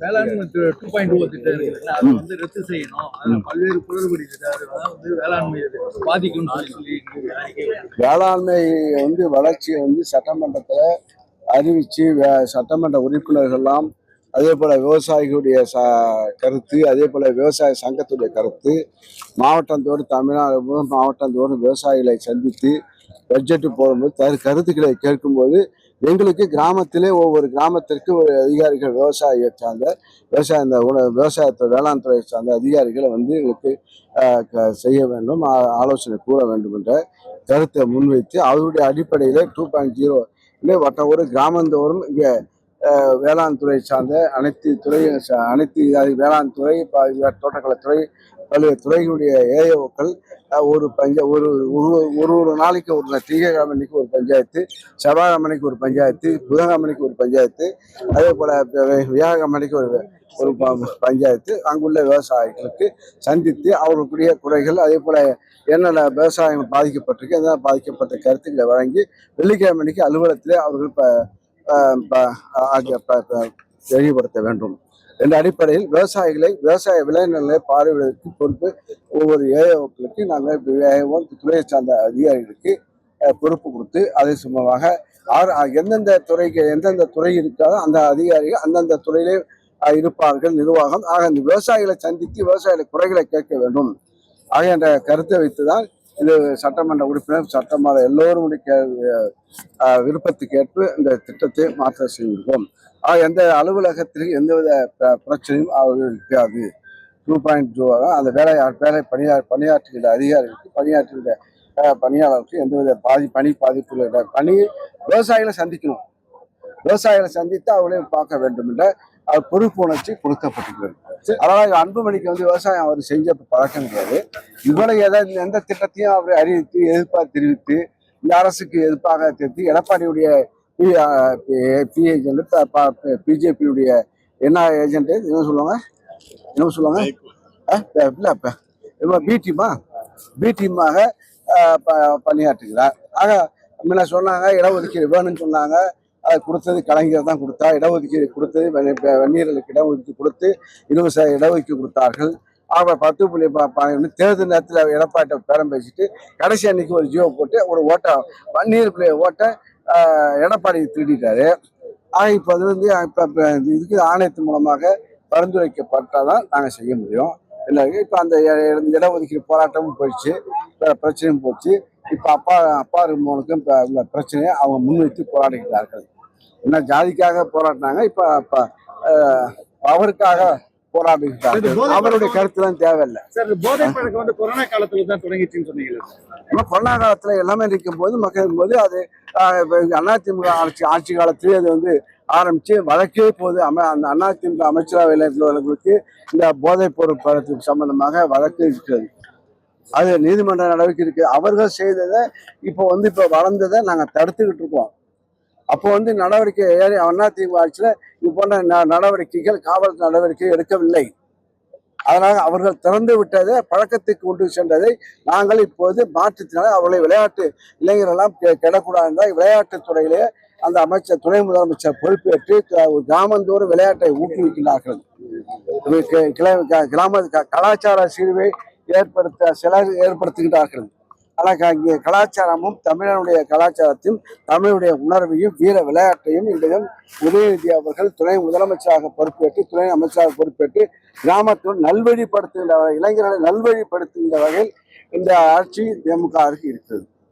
வேளாண்மை two point two திட்டம் இருக்குல்ல அதை வந்து ரத்து செய்யணும். அதுல பல்வேறு குளறுபடி வந்து வேளாண்மை பாதிக்கும் சொல்லி. வேளாண்மை வந்து வளர்ச்சியை வந்து சட்டமன்றத்தில் அறிவிச்சு வே- சட்டமன்ற உறுப்பினர்கள்லாம் அதே போல விவசாயிகளுடைய ச கருத்து அதே போல விவசாய சங்கத்துடைய கருத்து மாவட்டந்தோறும் தமிழ்நாடு மாவட்டந்தோறும் விவசாயிகளை சந்தித்து பட்ஜெட்டு போடும்போது தரு கருத்துக்களை கேட்கும்போது எங்களுக்கு கிராமத்திலே ஒவ்வொரு கிராமத்திற்கு ஒரு அதிகாரிகள் விவசாயியை சார்ந்த விவசாய இந்த உண விவசாயத்தை வேளாண் துறையை சார்ந்த அதிகாரிகளை வந்து எங்களுக்கு க- செய்ய வேண்டும் ஆலோசனை கூற வேண்டும் என்ற கருத்தை முன்வைத்து அவருடைய அடிப்படையில் டூ பாயிண்ட் ஜீரோ வட்டம் ஒரு கிராமந்தோறும் இங்கே வேளாண் துறை சார்ந்த அனைத்து துறையும் சா- அனைத்து வேளாண் துறை ப- தோட்டக்கலைத்துறை பல்வேறு துறைகளுடைய ஏஓக்கள் ஒரு பஞ்ச ஒரு ஒரு ஒரு ஒரு நாளைக்கு ஒரு திங்கக்கிழமைக்கு ஒரு பஞ்சாயத்து செவ்வாய்க்கிழமைக்கு ஒரு பஞ்சாயத்து புதன்கிழமைக்கு ஒரு பஞ்சாயத்து அதே போல் வியாழக்கிழமைக்கு ஒரு ஒரு ப- பஞ்சாயத்து அங்குள்ள விவசாயிகளுக்கு சந்தித்து அவர்களுடைய குறைகள் அதே போல் என்னென்ன விவசாயம் பாதிக்கப்பட்டிருக்கு என்ன பாதிக்கப்பட்ட கருத்துக்களை வழங்கி வெள்ளிக்கிழமைக்கு அலுவலகத்திலே அவர்கள் இப்போ தெளிவுபடுத்த வேண்டும். என்ற அடிப்படையில் விவசாயிகளை விவசாய விளைநிலை பார்வையிடுவதற்கு பொறுப்பு ஒவ்வொரு ஏஓக்களுக்கு நாங்கள் ஏஓ துறையை சார்ந்த அதிகாரிகளுக்கு பொறுப்பு கொடுத்து அதே சுமமாக ஆறு எந்தெந்த துறைக்கு எந்தெந்த துறை இருக்காதோ அந்த அதிகாரிகள் அந்தந்த துறையிலே இருப்பார்கள் நிர்வாகம். ஆக இந்த விவசாயிகளை சந்தித்து விவசாயிகளை குறைகளை கேட்க வேண்டும். ஆக என்ற கருத்தை வைத்துதான் இது சட்டமன்ற உறுப்பினர் சட்டமன்ற எல்லோருடைய கே- இந்த திட்டத்தை மாற்ற செய்திருக்கோம் எந்த அலுவலகத்திற்கு எந்தவித பிரச்சனையும் அவர்கள் இருக்காது. டூ பாயிண்ட் டூவாக அந்த வேலை வேலை பணியா பணியாற்றுகிற அதிகாரிகளுக்கு பணியாற்றுகிற அஹ், பணியாளருக்கு எந்தவித பாதி பணி பாதிப்பு பணி விவசாயிகளை சந்திக்கணும். விவசாயிகளை சந்தித்து அவர்களையும் பார்க்க வேண்டும் என்ற பொறுப்புணர்ச்சி கொடுக்கப்பட்டுள்ளது அதனால அன்புமணிக்கு வந்து விவசாயம் அவர் செஞ்ச பழக்கம் கிடையாது. இவ்வளவு எதை எந்த திட்டத்தையும் அவர் அறிவித்து எதிர்ப்பாக தெரிவித்து இந்த அரசுக்கு எதிர்ப்பாக தெரிவித்து எடப்பாடியுடைய பி ஏஜென்ட் பிஜேபியுடைய என்ன ஏஜென்ட் என்ன சொல்லுவாங்க? என்ன சொல்லுவாங்க? அஹ், இப்போ பி. டீமா பி டீமாக பணியாற்றுகிறார். ஆக முன்ன சொன்னாங்க இடஒதுக்கீடு வேணும்னு சொன்னாங்க. அதை கொடுத்தது கலைஞர் தான் கொடுத்தா இடஒதுக்கீடு கொடுத்தது வன்னியர்களுக்கு இடஒதுக்கீடு கொடுத்து இலவச இடஒதுக்கீடு கொடுத்தார்கள். அவங்க பத்து புள்ளி தேர்தல் நேரத்தில் எடப்பாட்டை பேரம் பேசிட்டு கடைசி அன்னைக்கு ஒரு ஜியோ போட்டு ஒரு ஓட்டை வன்னியருக்குரிய ஓட்டை எடப்பாடி திருடிட்டாரு. ஆனால் இப்போ அது வந்து இப்போ இதுக்கு ஆணையத்தின் மூலமாக பரிந்துரைக்கப்பட்டால் தான் நாங்கள் செய்ய முடியும். இல்லை இப்போ அந்த இடஒதுக்கீடு போராட்டமும் போயிடுச்சு பிரச்சனையும் போச்சு. இப்போ அப்பா அப்பா இருமவனுக்கும் இப்போ உள்ள பிரச்சனையை அவங்க முன்வைத்து போராடுகிறார்கள் என்ன ஜாதிக்காக போராடினாங்க? இப்போ இப்போ அவருக்காக போராடுகிறார்கள் அவருடைய கருத்துலாம் தேவையில்லை. சார் போதை பழக்கம் வந்து கொரோனா காலத்துல தான் தொடங்கிச்சுன்னு சொன்னீங்களா ஆனால் கொரோனா காலத்தில் எல்லாமே இருக்கும் போது மக்கள் போது அது அதிமுக ஆட்சி ஆட்சி காலத்திலேயே அது வந்து ஆரம்பிச்சு வழக்கே போது அம அந்த அதிமுக அமைச்சரவையில் இருக்கிறவர்களுக்கு இந்த போதைப் பொருள் பழக்கத்துக்கு சம்பந்தமாக வழக்கு இருக்கிறது. அது நீதிமன்ற நடவடிக்கை இருக்கு. அவர்கள் செய்ததை இப்போ வந்து இப்போ வளர்ந்ததை நாங்கள் தடுத்துக்கிட்டு இருக்கோம். அப்போ வந்து நடவடிக்கை ஏறி அதிமுக ஆட்சியில் இது போன்ற ந- நடவடிக்கைகள் காவல் நடவடிக்கை எடுக்கவில்லை. அதனால் அவர்கள் திறந்து விட்டதை பழக்கத்துக்கு கொண்டு சென்றதை நாங்கள் இப்போது மாற்றத்தினால அவர்களை விளையாட்டு இளைஞரெல்லாம் கெ- கெடக்கூடாது தான் விளையாட்டுத் துறையிலே அந்த அமைச்சர் துணை முதலமைச்சர் பொறுப்பேற்று கிராமந்தோறும் விளையாட்டை ஊக்குவிக்கிறார்கள் கிளை- க- கிராம கலாச்சார சீர்வை ஏற்படுத்த சிலர் ஏற்படுத்துகிறார்கள் ஆனால் இங்கே கலாச்சாரமும் தமிழனுடைய கலாச்சாரத்தையும் தமிழுடைய உணர்வையும் வீர விளையாட்டையும் இன்றைய உதயநிதி அவர்கள் துணை முதலமைச்சராக பொறுப்பேற்று துணை அமைச்சராக பொறுப்பேற்று கிராமத்தில் நல்வழிப்படுத்துகின்ற வகை- இளைஞர்களை நல்வழிப்படுத்துகின்ற வகையில் இந்த ஆட்சி திமுக இருக்கிறது.